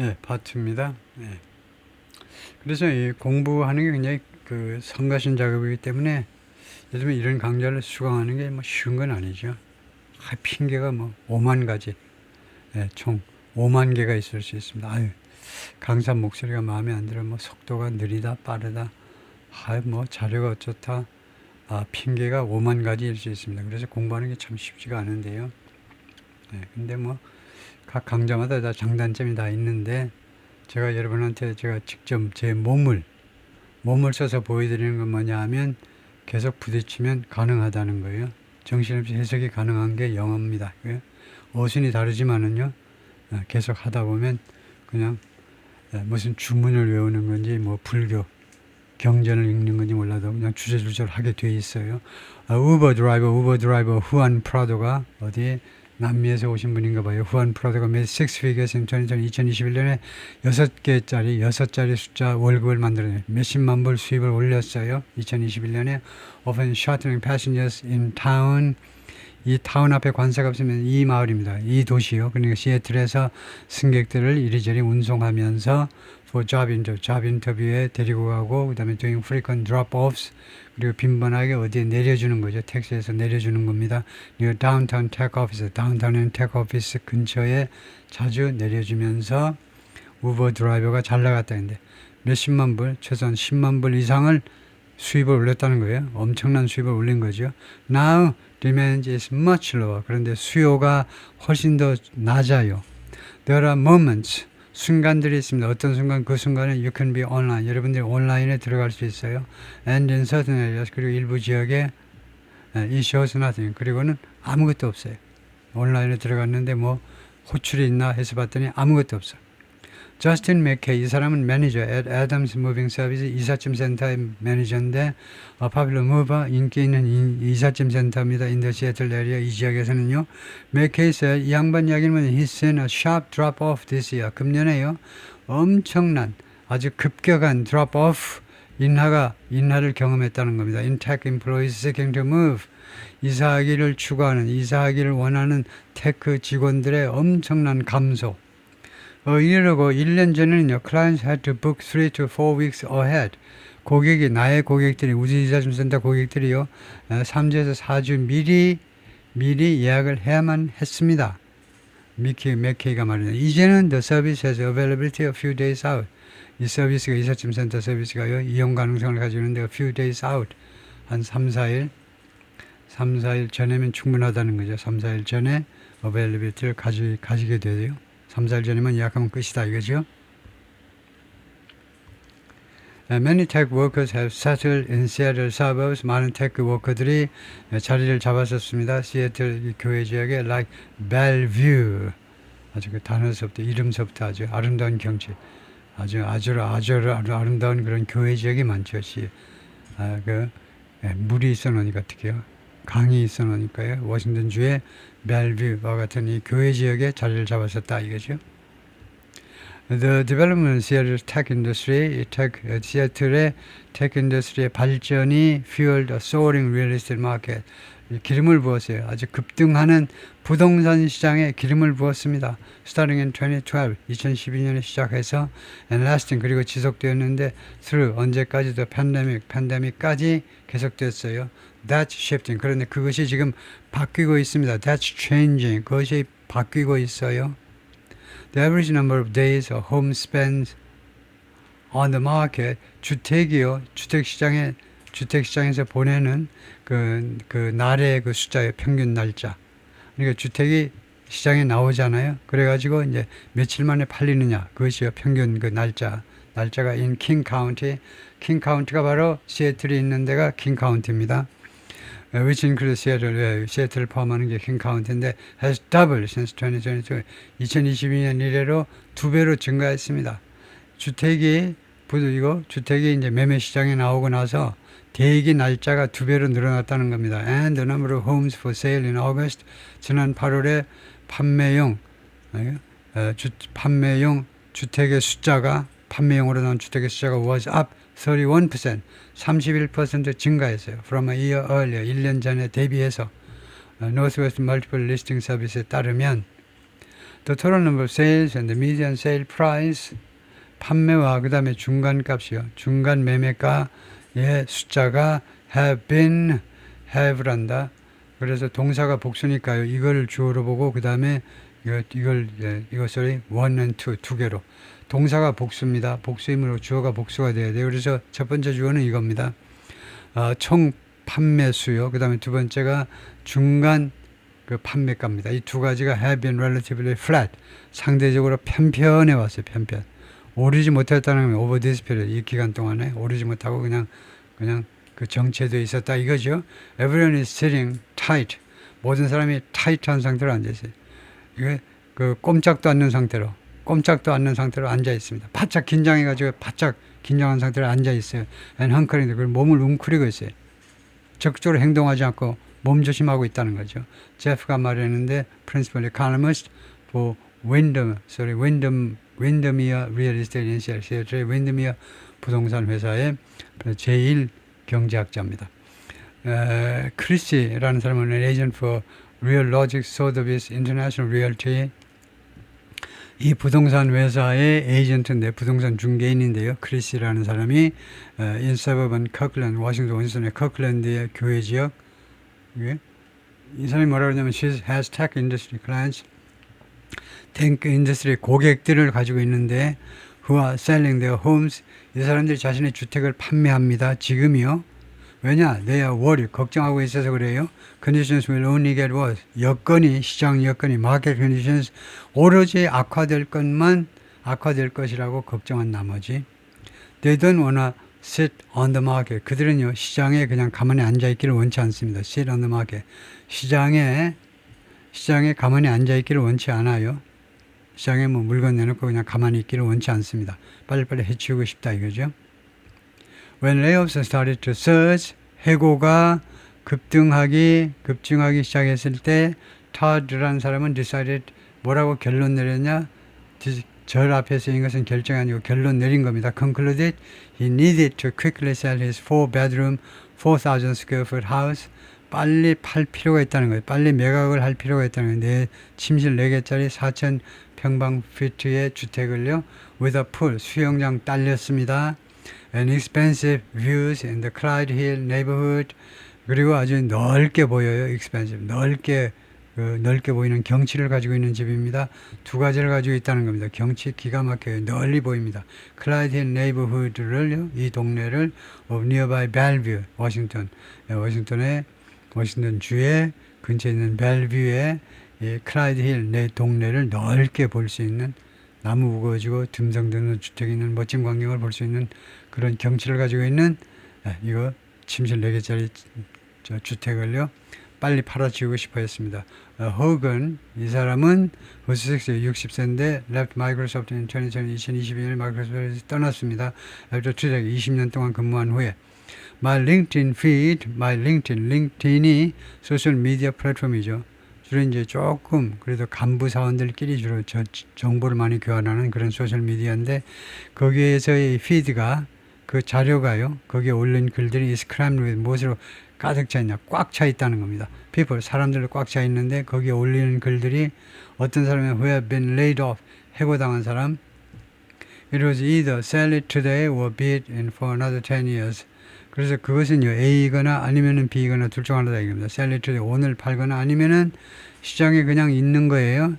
예, 파트입니다. 예. 그래서 이 공부하는 게 굉장히 그 성가신 작업이기 때문에 요즘에 이런 강좌를 수강하는 게 뭐 쉬운 건 아니죠. 아, 핑계가 뭐 5만 가지, 예, 총 5만 개가 있을 수 있습니다. 아유, 강사 목소리가 마음에 안 들어, 뭐 속도가 느리다, 빠르다, 아, 뭐 자료가 어쩌다, 아, 핑계가 5만 가지일 수 있습니다. 그래서 공부하는 게 참 쉽지가 않은데요. 예, 근데 뭐 각 강좌마다 다 장단점이 다 있는데 제가 여러분한테 제가 직접 제 몸을 몸을 써서 보여드리는 건 뭐냐 하면 계속 부딪히면 가능하다는 거예요. 정신없이 해석이 가능한 게 영어입니다. 그 어순이 다르지만은요, 어, 계속 하다 보면 그냥 예, 무슨 주문을 외우는 건지 뭐 불교 경전을 읽는 건지 몰라도 그냥 주저주저를 하게 돼 있어요. 아, 우버 드라이버, 우버 드라이버 후안 프라도가 어디 남미에서 오신 분인가 봐요. 후안 프라도가 몇 six figures in 2021년에 여섯 개짜리 여섯 자리 숫자 월급을 만들어내 몇십만 불 수입을 올렸어요. 2021년에 often shuttling passengers in town 이 타운 앞에 관사가 없으면 이 마을입니다. 이 도시요. 그러니까 시애틀에서 승객들을 이리저리 운송하면서 for job interview, job 인터뷰에 데리고 가고 그다음에 doing frequent drop-offs 그리고 빈번하게 어디에 내려주는 거죠. 택시에서 내려주는 겁니다. near downtown tech office, 다운타운의 tech office 근처에 자주 내려주면서 우버 드라이버가 잘 나갔다 했는데 몇십만 불, 최소한 10만 불 이상을 수입을 올렸다는 거예요. 엄청난 수입을 올린 거죠. Now demand is much lower. 그런데 수요가 훨씬 더 낮아요. There are moments 순간들이 있습니다. 어떤 순간 그 순간에 you can be online. 여러분들이 온라인에 들어갈 수 있어요. And in certain areas 그리고 일부 지역에 예, it shows nothing. 그리고는 아무것도 없어요. 온라인에 들어갔는데 뭐 호출이 있나 해서 봤더니 아무것도 없어. 저스틴 맥케이 이 사람은 매니저 Adams Moving Service 이삿짐 센터의 매니저인데 어, 파빌로 무버 인기 있는 이, 이삿짐 센터입니다. 인더 시애틀 에리아 이 지역에서는요. 맥케이 said 이 양반 이야기는 he's seen a sharp drop off this year. 금년에요. 엄청난 아주 급격한 drop off 인하가 인하를 경험했다는 겁니다. In tech employees seeking to move 이사하기를 추구하는 이사하기를 원하는 테크 직원들의 엄청난 감소. 어, 이러고 1년 전에는요, clients had to book 3 to 4 weeks ahead. 고객이, 나의 고객들이, 우주이자줌센터 고객들이요, 3주에서 4주 미리, 미리 예약을 해야만 했습니다. 미키, 맥케이가 말이죠. 이제는 the service has availability a few days out. 이 서비스가, 이사짐센터 서비스가요, 이용 가능성을 가지고 있는데 a few days out. 한 3, 4일, 3, 4일 전에면 충분하다는 거죠. 3, 4일 전에 availability를 가지, 가지게 돼요. 3, 4일 전이면 예약하면 끝이다 이거죠. Many tech workers have settled in Seattle suburbs. 많은 테크 워커들이 자리를 잡았었습니다. 시애틀 이 교회 지역에 like Bellevue 아주 그 단어서부터 이름서부터 아주 아름다운 경치 아주 아주 아주 아름다운 그런 교회 지역이 많죠. 시, 아, 그 예, 물이 있어 놓으니까 어떻게요? 강이 있어 놓으니까요. 워싱턴 주의 벨뷰와 같은 이 교회 지역에 자리를 잡았었다 이거죠. The development Seattle tech industry, 이 tech, 어, 시애틀의 tech industry의 발전이 fueled a soaring real estate market. 이 기름을 부었어요. 아주 급등하는 부동산 시장에 기름을 부었습니다. Starting in 2012, 2012년에 시작해서 and lasting 그리고 지속되었는데 through 언제까지도 팬데믹, 팬데믹까지 계속됐어요. That's shifting. 그런데 그것이 지금 바뀌고 있습니다. That's changing. 그것이 바뀌고 있어요. The average number of days a home spends on the market 주택이요. 주택 시장에 주택 시장에서 보내는 그, 그 날의 그 숫자의 평균 날짜. 그러니까 주택이 시장에 나오잖아요. 그래가지고 이제 며칠 만에 팔리느냐. 그것이요. 평균 그 날짜. 날짜가 King County. 킹 카운티가 바로 시애틀이 있는 데가 킹 카운티입니다. Which includes Seattle, 예, 시애틀을 포함하는 게 킹 카운티인데 has doubled since 2022. 2022년 이래로 두 배로 증가했습니다. 주택이 부들이고 주택이 이제 매매 시장에 나오고 나서 대기 날짜가 두 배로 늘어났다는 겁니다. And the number of homes for sale in August 지난 8월에 판매용 어, 주, 판매용 주택의 숫자가 판매용으로 나온 주택의 숫자가 was up 31% 31% 증가했어요. From a year earlier 1년 전에 대비해서 어, Northwest Multiple Listing Service에 따르면 The total number of sales and the median sale price 판매와 그 다음에 중간값이요. 중간 매매가의 숫자가 have been have란다. 그래서 동사가 복수니까요. 이걸 주어로 보고 그 다음에 이걸, 이걸 예, 이것을 one and two 두 개로 동사가 복수입니다. 복수이므로 주어가 복수가 돼야 돼요. 그래서 첫 번째 주어는 이겁니다. 아, 총 판매 수요. 그 다음에 두 번째가 중간 그 판매가입니다. 이 두 가지가 have been relatively flat. 상대적으로 편편해 왔어요. 편편. 오르지 못했다는 건 over this period 이 기간 동안에 오르지 못하고 그냥 그냥 그 정체돼 있었다 이거죠. Everyone is sitting tight. 모든 사람이 타이트한 상태로 앉아 있어요. 이게 그 꼼짝도 않는 상태로 꼼짝도 않는 상태로 앉아 있습니다. 바짝 긴장해 가지고 바짝 긴장한 상태로 앉아 있어요. 헝커링 그 몸을 웅크리고 있어요. 적극적으로 행동하지 않고 몸 조심하고 있다는 거죠. 제프가 말했는데 principal economist for Wyndham, sorry, Wyndham, Wyndhamia Real Estate Insurance, Wyndhamia 부동산 회사의 제1 경제학자입니다. 에, 크리시라는 사람은 agent for Real Logic Sotheby's International Realty 이 부동산 회사의 에이전트인데 부동산 중개인인데요. 크리시라는 사람이 어, suburban Kirkland, 워싱턴 원슨의 커클랜드의 교회 지역 예? 이 사람이 뭐라 그러냐면 she has tech industry clients 탱크 인더스트리 고객들을 가지고 있는데 who are selling their homes 이 사람들이 자신의 주택을 판매합니다. 지금이요. 왜냐? They. 걱정하고 있어서 그래요. Conditions will only get worse. 여건이 시장 여건이 market conditions 오로지 악화될 것만 악화될 것이라고 걱정한 나머지 They don't wanna sit on the market. 그들은요 시장에 그냥 가만히 앉아 있기를 원치 않습니다. Sit on the market. 시장에 시장에 가만히 앉아 있기를 원치 않아요. 시장에 뭐 물건 내놓고 그냥 가만히 있기를 원치 않습니다. 빨리빨리 해치우고 싶다 이거죠. When layoffs started to surge, 해고가 급등하기 급증하기 시작했을 때 타드라는 사람은 decided 뭐라고 결론 내렸냐? 디- 절 앞에 쓰인 것은 결정이 아니고 결론 내린 겁니다. Concluded he needed to quickly sell his four bedroom, 4,000 square foot house. 빨리 팔 필요가 있다는 거예요. 빨리 매각을 할 필요가 있다는 거예요. 내 침실 4개짜리 4천 평방 피트의 주택을요. with a pool, 수영장 딸렸습니다. And expensive views in the Clyde Hill neighborhood. 그리고 아주 넓게 보여요. expensive. 넓게 그 넓게 보이는 경치를 가지고 있는 집입니다. 두 가지를 가지고 있다는 겁니다. 경치 기가 막혀요. 널리 보입니다. 클라이드 힐 네이버후드를요. 이 동네를 of nearby Bellevue, 워싱턴. 예, 워싱턴의 워싱턴 주의 근처에 있는 벨뷰의 이 클라이드 힐 내 동네를 넓게 볼 수 있는 나무 우거지고 듬성듬성 주택이 있는 멋진 광경을 볼 수 있는 그런 경치를 가지고 있는 예, 이거 침실 4개짜리 저 주택을요 빨리 팔아치우고 싶어 했습니다. 어, 혹은 이 사람은 벌써 60세인데 left Microsoft in 2020, 2022년에 마이크로소프트에서 떠났습니다. after decades, 20년 동안 근무한 후에 My LinkedIn feed, My LinkedIn, 링크드인이 소셜 미디어 플랫폼이죠. 주로 이제 조금 그래도 간부 사원들끼리 주로 저 정보를 많이 교환하는 그런 소셜 미디어인데 거기에서의 피드가 그 자료가요. 거기에 올린 글들이 스크램블 무엇으로 가득 차 있냐? 꽉 차 있다는 겁니다. people 사람들로 꽉 차 있는데 거기에 올리는 글들이 어떤 사람이 who have been laid off 해고당한 사람 It was either sell it today or bid in for another 10 years. 그래서 그것은요 A거나 아니면은 B거나 둘 중 하나다 이겁니다. today 오늘 팔거나 아니면은 시장에 그냥 있는 거예요.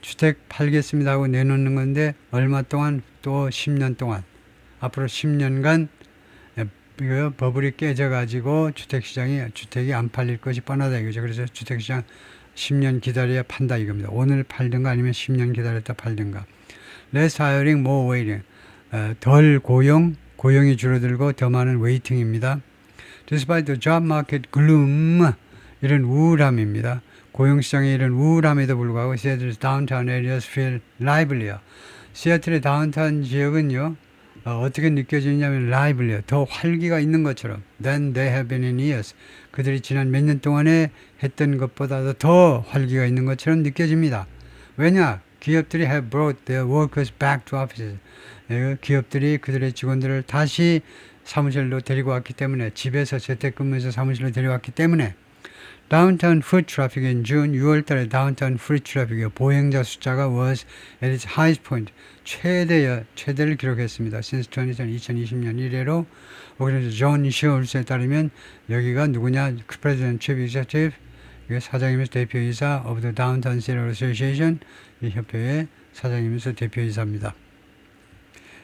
주택 팔겠습니다 하고 내놓는 건데 얼마 동안 또 10년 동안 앞으로 10년간 이거 버블이 깨져가지고 주택시장이 주택이 안 팔릴 것이 뻔하다 이거죠. 그래서 주택시장 10년 기다려야 판다 이겁니다. 오늘 팔든가 아니면 10년 기다렸다 팔든가. Less hiring, more. 어, 덜 고용, 고용이 줄어들고 더 많은 웨이팅입니다. Despite the job market gloom, 이런 우울함입니다. 고용시장의 이런 우울함에도 불구하고 시애틀 다운타운 areas feel livelier. 시애틀의 다운타운 지역은요, 어, 떻게 느껴지냐면 livelier, 더 활기가 있는 것처럼 than they have been in years. 그들이 지난 몇 년 동안에 했던 것보다도 더 활기가 있는 것처럼 느껴집니다. 왜냐? 기업들이 have brought their workers back to offices. 예, 기업들이 그들의 직원들을 다시 사무실로 데리고 왔기 때문에 집에서 재택근무해서 사무실로 데려왔기 때문에 foot traffic in June 6월 달에 downtown foot traffic 보행자 숫자가 was at its highest point 최대 최대를 기록했습니다. since 2020, 2020년 이래로 그래서 존 시올스에 따르면 여기가 누구냐? President 이게 사장이면서 대표이사 of the Downtown City Association 이 협회의 사장이면서 대표이사입니다.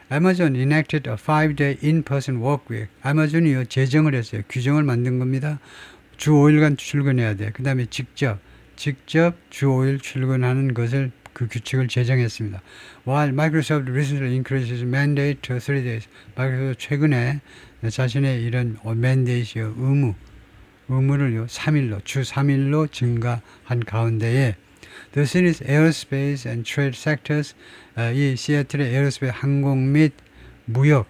Amazon enacted a five-day in-person work week. 아마존이요 제정을 했어요. 규정을 만든 겁니다. 주 5일간 출근해야 돼. 그 다음에 직접, 직접 주 5일 출근하는 것을 그 규칙을 제정했습니다. While Microsoft recently increased its mandate to three days. 마이크로소프트 최근에 자신의 이런 mandate요, 의무, 의무를 요, 3일로, 주 3일로 증가한 가운데에 The city's aerospace and trade sectors, 아, 이 시애틀의 에어스페이스 항공 및 무역,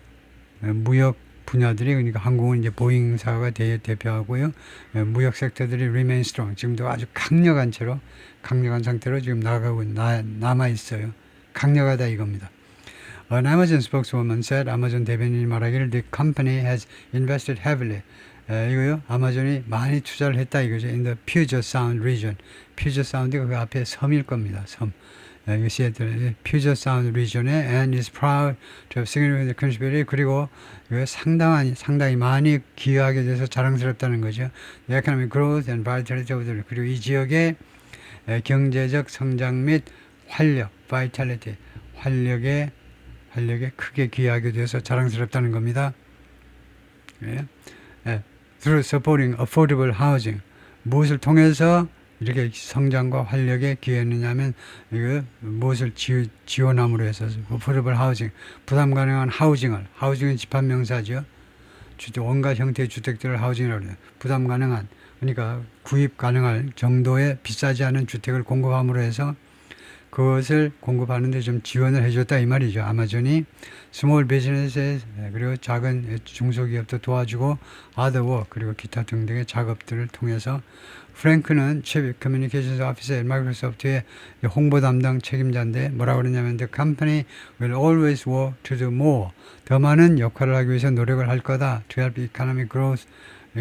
어, 무역 분야들이 그러니까 항공은 이제 보잉사가 대, 대표하고요. 예, 무역 섹터들이 remain strong. 지금도 아주 강력한 채로 강력한 상태로 지금 나가고 나, 남아 있어요. 강력하다 이겁니다. An Amazon spokeswoman said, 아마존 대변인이 말하기를 the company has invested heavily. 에, 이거요. 아마존이 많이 투자를 했다 이거죠. In the Puget Sound region. Puget Sound가 그 앞에 섬일 겁니다. 섬. 에, 이거 시애틀 Puget Sound region에 and is proud to have significantly contributed 그리고 이거 상당한 상당히 많이 기여하게 돼서 자랑스럽다는 거죠. The economic growth and vitality of the 그리고 이 지역의 에, 경제적 성장 및 활력, vitality, 활력에 활력에 크게 기여하게 돼서 자랑스럽다는 겁니다. 예. 예. Through supporting affordable housing. 무엇을 통해서 이렇게 성장과 활력에 기여했느냐면 이거 무엇을 지, 지원함으로 해서 affordable housing 부담 가능한 하우징을 하우징은 집합 명사죠. 주택 온갖 형태의 주택들을 하우징이라고 해요. 부담 가능한 그러니까 구입 가능할 정도의 비싸지 않은 주택을 공급함으로 해서 그것을 공급하는데 좀 지원을 해줬다 이 말이죠. 아마존이 스몰 비즈니스 그리고 작은 중소기업도 도와주고 아더워 그리고 기타 등등의 작업들을 통해서 프랭크는 chief communications officer 마이크로소프트의 홍보 담당 책임자인데 뭐라고 그러냐면 the company will always work to do more. 더 많은 역할을 하기 위해서 노력을 할 거다. To help economic growth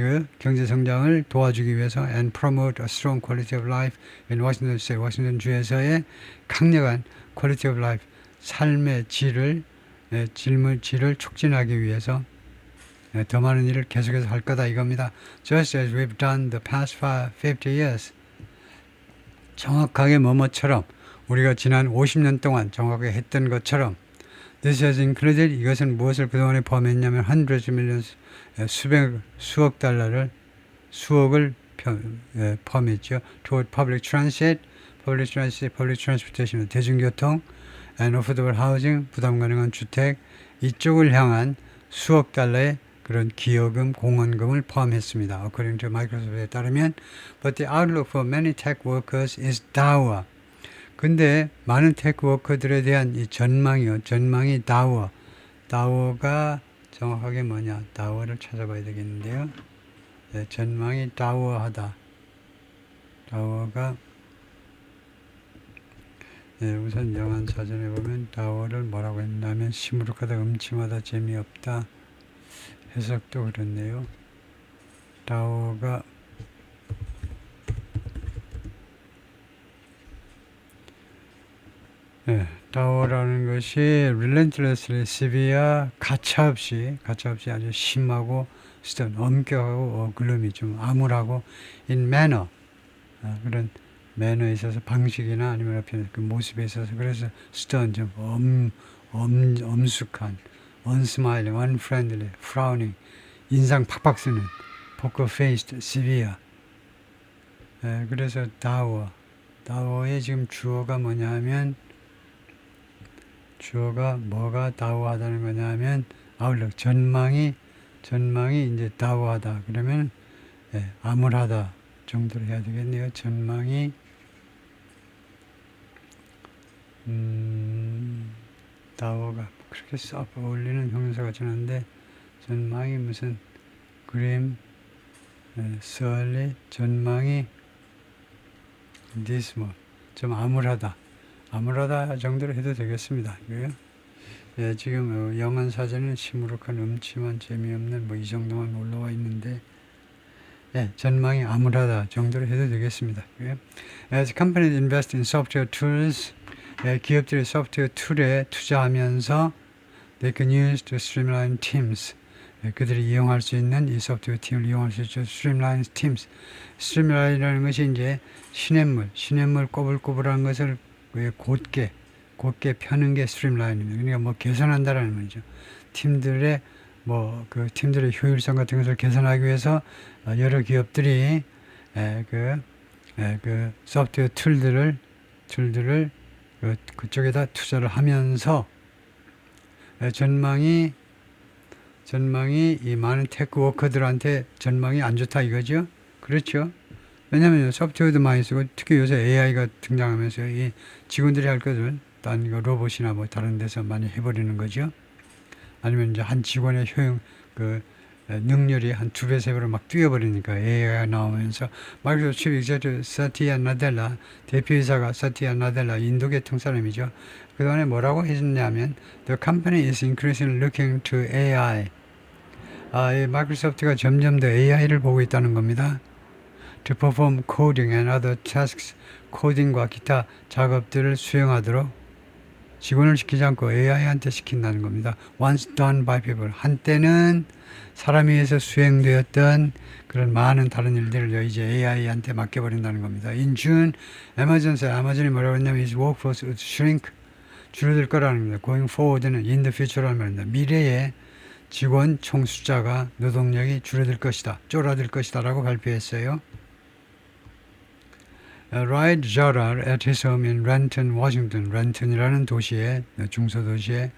그 경제 성장을 도와주기 위해서 and promote a strong quality of life in Washington State, 워싱턴 주에서의 강력한 quality of life, 삶의 질을 예, 질문 질을 촉진하기 위해서 예, 더 많은 일을 계속해서 할 거다 이겁니다. Just as we've done the past 50 years. 정확하게 뭐뭐처럼 우리가 지난 50년 동안 정확하게 했던 것처럼 This has included 이것은 무엇을 그동안에 포함했냐면 hundreds 예, 수백 수억 달러를 수억을 펴- 예, 포함했죠. toward public transit, public transit, public transportation 대중교통, and affordable housing 부담 가능한 주택 이쪽을 향한 수억 달러의 그런 기여금, 공헌금을 포함했습니다. According to Microsoft에 따르면, but the outlook for many tech workers is dour. 근데 많은 테크 워커들에 대한 이 전망이요. 전망이 다워. 다워가 정확하게 뭐냐? 다워를 찾아봐야 되겠는데요. 네, 전망이 다워하다. 다워가 네, 우선 영한 사전에 보면 다워를 뭐라고 했냐면 시무룩하다, 음침하다, 재미없다. 해석도 그렇네요. 다워가 네, 다워라는 것이 relentlessly severe 가차없이 가차없이 아주 심하고 stern 엄격하고 어, 글룸이 좀 암울하고 in manner. 아, 그런 매너에 있어서 방식이나 아니면 앞에 그 모습에 있어서 그래서 stern 좀 엄, 엄, 엄숙한 unsmiling, unfriendly, frowning 인상 팍팍 쓰는 poker faced, severe. 예, 그래서 다워. 다워의 지금 주어가 뭐냐 하면 주어가 뭐가 다우하다는 거냐면 아울럭 전망이 전망이 이제 다우하다 그러면 예, 암울하다 정도로 해야 되겠네요. 전망이 음, 다우가 그렇게 썩 어울리는 형용사 같지는 않은데 전망이 무슨 그림 예, 썰리 전망이 dismal 좀 암울하다. 아무러다 정도로 해도 되겠습니다. 이거요. 예, 지금 어, 영한 사전은 시무룩한 음침한 재미없는 뭐 이 정도만 올라와 있는데 예, 전망이 암울하다 정도로 해도 되겠습니다. 예. As companies invest in software tools, 예, 기업들이 소프트웨어 툴에 투자하면서 they can use to streamline teams. 예, 그들이 이용할 수 있는 이 소프트웨어 팀을 이용할 수 있죠. streamline teams. streamline이라는 것이 이제 시냇물, 시냇물 꼬불꼬불한 것을 왜 곧게 곧게 펴는 게 streamline입니다. 그러니까 뭐 개선한다라는 거죠. 팀들의 뭐 그 팀들의 효율성 같은 것을 개선하기 위해서 어, 여러 기업들이 에, 그, 에, 그 소프트웨어 툴들을 툴들을 그, 그쪽에다 투자를 하면서 에, 전망이 전망이 이 많은 테크 워커들한테 전망이 안 좋다 이거죠. 그렇죠. 왜냐하면 소프트웨어도 많이 쓰고 특히 요새 AI가 등장하면서 이 직원들이 할 것을 딴 이거 로봇이나 뭐 다른 데서 많이 해버리는 거죠. 아니면 이제 한 직원의 효용 그 에, 능률이 한 두 배, 세 배로 막 뛰어버리니까 AI가 나오면서 마이크로소프트 칩 익제트 사티아 나델라 대표이사가 사티아 나델라 인도계통 사람이죠. 그동안에 뭐라고 했냐면 The company is increasingly looking to AI. 아, 이 마이크로소프트가 점점 더 AI를 보고 있다는 겁니다. To perform coding and other tasks, 코딩과 기타 작업들을 수행하도록 직원을 시키지 않고 AI한테 시킨다는 겁니다. Once done by people. 한때는 사람에 의해서 수행되었던 그런 많은 다른 일들을 이제 AI한테 맡겨버린다는 겁니다. In June, 아마존에서 아마존이 뭐라고 했냐면 its workforce would shrink. 줄어들 거라는 겁니다. Going forward는 in the future라는 말입니다. 미래에 직원 총 숫자가 노동력이 줄어들 것이다. 쫄아들 것이다. 라고 발표했어요. Ride Jarar at his home in Renton, Washington. 렌턴이라는 도시에 중소 도시에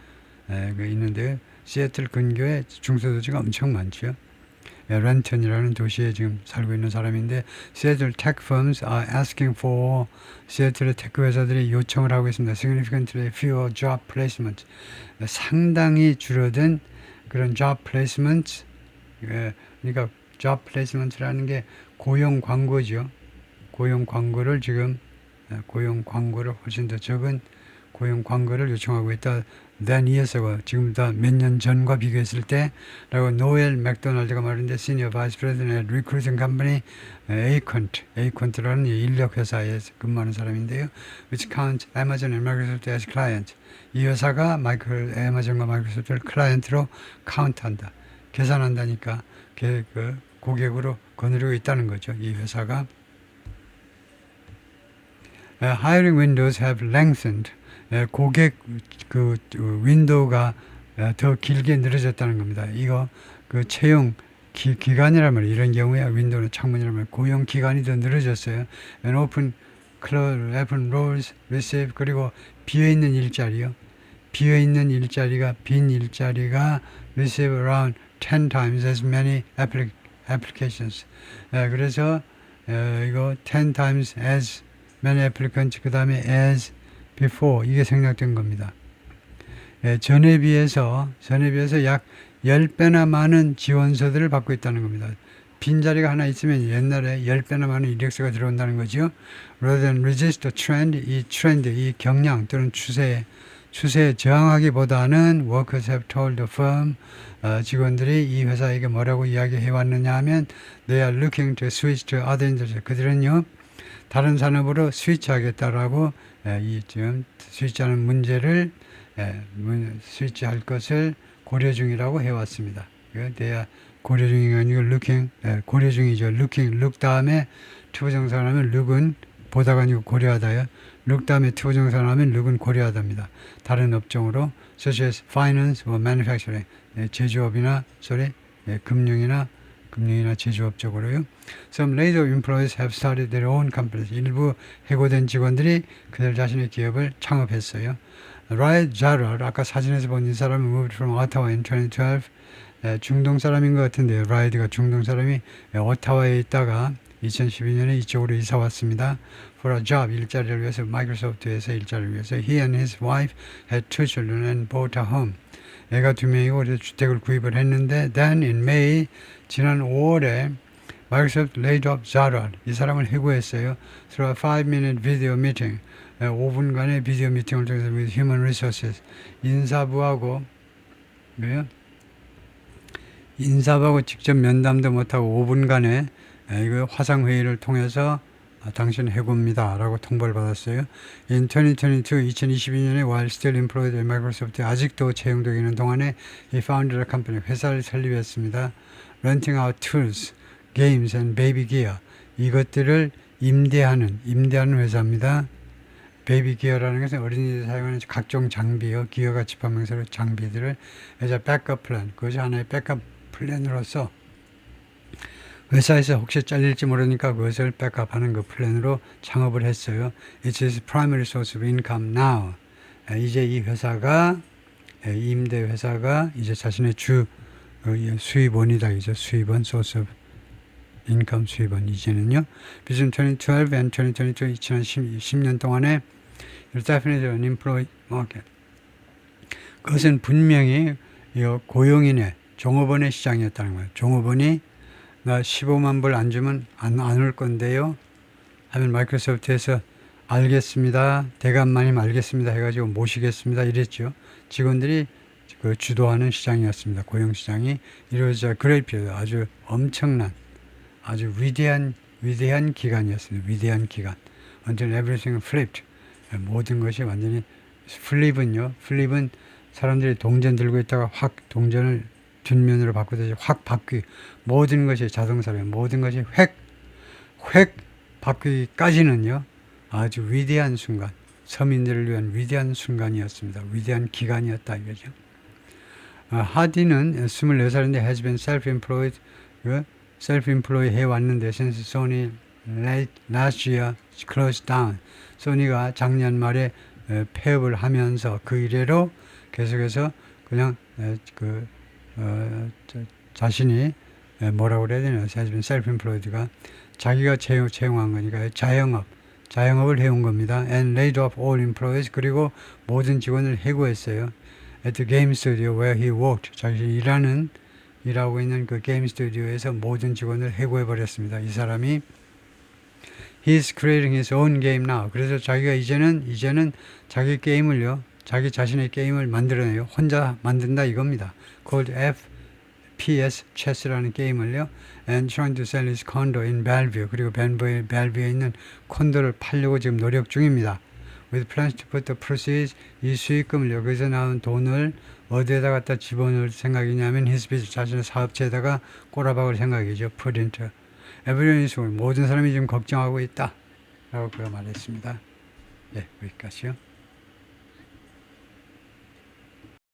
에, 그 있는데 시애틀 근교에 중소 도시가 엄청 많죠. 예, 렌턴이라는 도시에 지금 살고 있는 사람인데 Seattle tech firms are asking for 시애틀의 테크 회사들이 요청을 하고 있습니다. Significantly fewer job placements. 상당히 줄어든 그런 job placements. 예, 그러니까 job placement라는 게 고용 광고죠. 고용 광고를 지금 예, 고용 광고를 훨씬 더 적은 고용 광고를 요청하고 있다. than 이어서가 지금 다 몇 년 전과 비교했을 때라고 노엘 맥도날드가 말했는데 시니어 바이스 프레지던트 리크루팅 컴퍼니 에이컨트 에이컨트라는 인력 회사에 근무하는 사람인데요. which counts Amazon and Microsoft as client. 이 회사가 마이클 애마존과 마이크로소프트를 클라이언트로 카운트한다. 계산한다니까 그, 그 고객으로 거느리고 있다는 거죠. 이 회사가 hiring windows have lengthened. 에, 고객 그 어, 윈도우가 에, 더 길게 늘어졌다는 겁니다. 이거 그 채용 기, 말이에요. 이런 경우에 윈도우는 말이에요. 고용 기간이 더 늘어졌어요. And open, close, open roles, receive 그리고 비어 있는 일자리요. 비어 있는 일자리가 빈 일자리가 receive around 10 times as many applic, applications. 에, 그래서 에, 이거 10 times as many applicants 그 다음에 as before 이게 생략된 겁니다. 예, 전에 비해서 전에 비해서 약 10배나 많은 지원서들을 받고 있다는 겁니다. 빈자리가 하나 있으면 옛날에 10배나 많은 이력서가 들어온다는 거죠. Rather than resist the trend, 이 트렌드, 이 경향 또는 추세에 추세에 저항하기보다는 workers have told the firm 어, 직원들이 이 회사에게 뭐라고 이야기해 왔느냐 하면 they are looking to switch to other industry. 그들은요 다른 산업으로 스위치하겠다라고 에, 이 지금 스위치하는 문제를 에, 문, 스위치할 것을 고려 중이라고 해왔습니다. 대야 고려 중이 아니고 looking 에, 고려 중이죠. looking look 다음에 투부정사하면 look은 보다가 아니고 고려하다요. look 다음에 투부정사하면 look은 고려하답니다. 다른 업종으로 such as finance or manufacturing 에, 제조업이나 소리 에, 금융이나 금융이나 제조업 쪽으로요. Some laid off employees have started their own companies. 일부 해고된 직원들이 그들 자신의 기업을 창업했어요. Ryan Jarrell, 아까 사진에서 본 이 사람은 moved from Ottawa in 2012. 에, 중동 사람인 것 같은데요. 라이드가 중동 사람이 에, 오타와에 있다가 2012년에 이쪽으로 이사 왔습니다. For a job, 일자리를 위해서 마이크로소프트에서 일자리를 위해서 he and his wife had two children and bought a home. 애가 두 명이고 그래서 주택을 구입을 했는데 then in May 지난 5월에 마이크로소프트 off Zara 이 사람을 해고했어요. Through a 5-minute video meeting 5분간의 비디오 미팅을 통해서 Human Resources 인사부하고 뭐요? 인사부하고 직접 면담도 못하고 5분간의 에, 이거 화상 회의를 통해서 아, 당신 해고입니다. 라고 통보를 받았어요. In 2022, 2022년에 while still employed at Microsoft 아직도 채용되어 있는 동안에 he founded a company, 회사를 설립했습니다. Renting out tools, games and baby gear 이것들을 임대하는 임대하는 회사입니다. 베이비 기어라는 것은 어린이들이 사용하는 각종 장비요, 기어가 집합명사로 장비들을 a backup plan, 그것이 하나의 백업 플랜으로서 회사에서 혹시 잘릴지 모르니까 그것을 백업하는 그 플랜으로 창업을 했어요. It is primary source of income now. 에, 이제 이 회사가 임대 회사가 이제 자신의 주 수입원이다. 이제 수입원 of income 수입원 이제는요. Between 2012 and 2022 2010년 동안에 you're definitely an employed market. 그것은 분명히 이 고용인의 종업원의 시장이었다는 거예요. 종업원이 나 15만 불 안 주면 안안올 건데요. 하면 마이크로소프트에서 알겠습니다. 대감마님 알겠습니다. 해가지고 모시겠습니다. 이랬죠. 직원들이 그 주도하는 시장이었습니다. 고용 시장이 이루어져 그레이피드 아주 엄청난 아주 위대한 위대한 기간이었습니다. 위대한 기간. Until everything flipped. 모든 것이 완전히 플립은요. 플립은 사람들이 동전 들고 있다가 확 동전을 뒷면으로 바꾸듯이 확 바뀌 모든 것이 자동사로 모든 것이 획 획 바뀌기까지는요 아주 위대한 순간 서민들을 위한 위대한 순간이었습니다 위대한 기간이었다 이거죠 아, 하디는 24살인데 has been self-employed 그 self-employed 해왔는데 since Sony late last year closed down 소니가 작년 말에 에, 폐업을 하면서 그 이래로 계속해서 그냥 에, 그 어, 저, 자신이 에, 뭐라고 그래야 되나 사실은 셀프 인플로이드가 자기가 채용, 채용한 거니까 자영업 자영업을 해온 겁니다. And laid off all employees 그리고 모든 직원을 해고했어요. At the game studio where he worked 자기 일하는 일하고 있는 그 게임 스튜디오에서 모든 직원을 해고해 버렸습니다. 이 사람이 He's creating his own game now. 그래서 자기가 이제는 이제는 자기 게임을요, 자기 자신의 게임을 만들어내요. 혼자 만든다 이겁니다. Called FPS Chess라는 게임을요, and trying to sell his condo in Bellevue. 그리고 벤버의 벨뷰에 있는 콘도를 팔려고 지금 노력 중입니다. With plans to put the proceeds 이 수익금을 여기서 나온 돈을 어디에다 갖다 집어넣을 생각이냐면 his business 자신의 사업체에다가 꼬라박을 생각이죠. Put into everyone is. 모든 사람이 지금 걱정하고 있다. 라고 그가 말했습니다. 예, 여기까지요.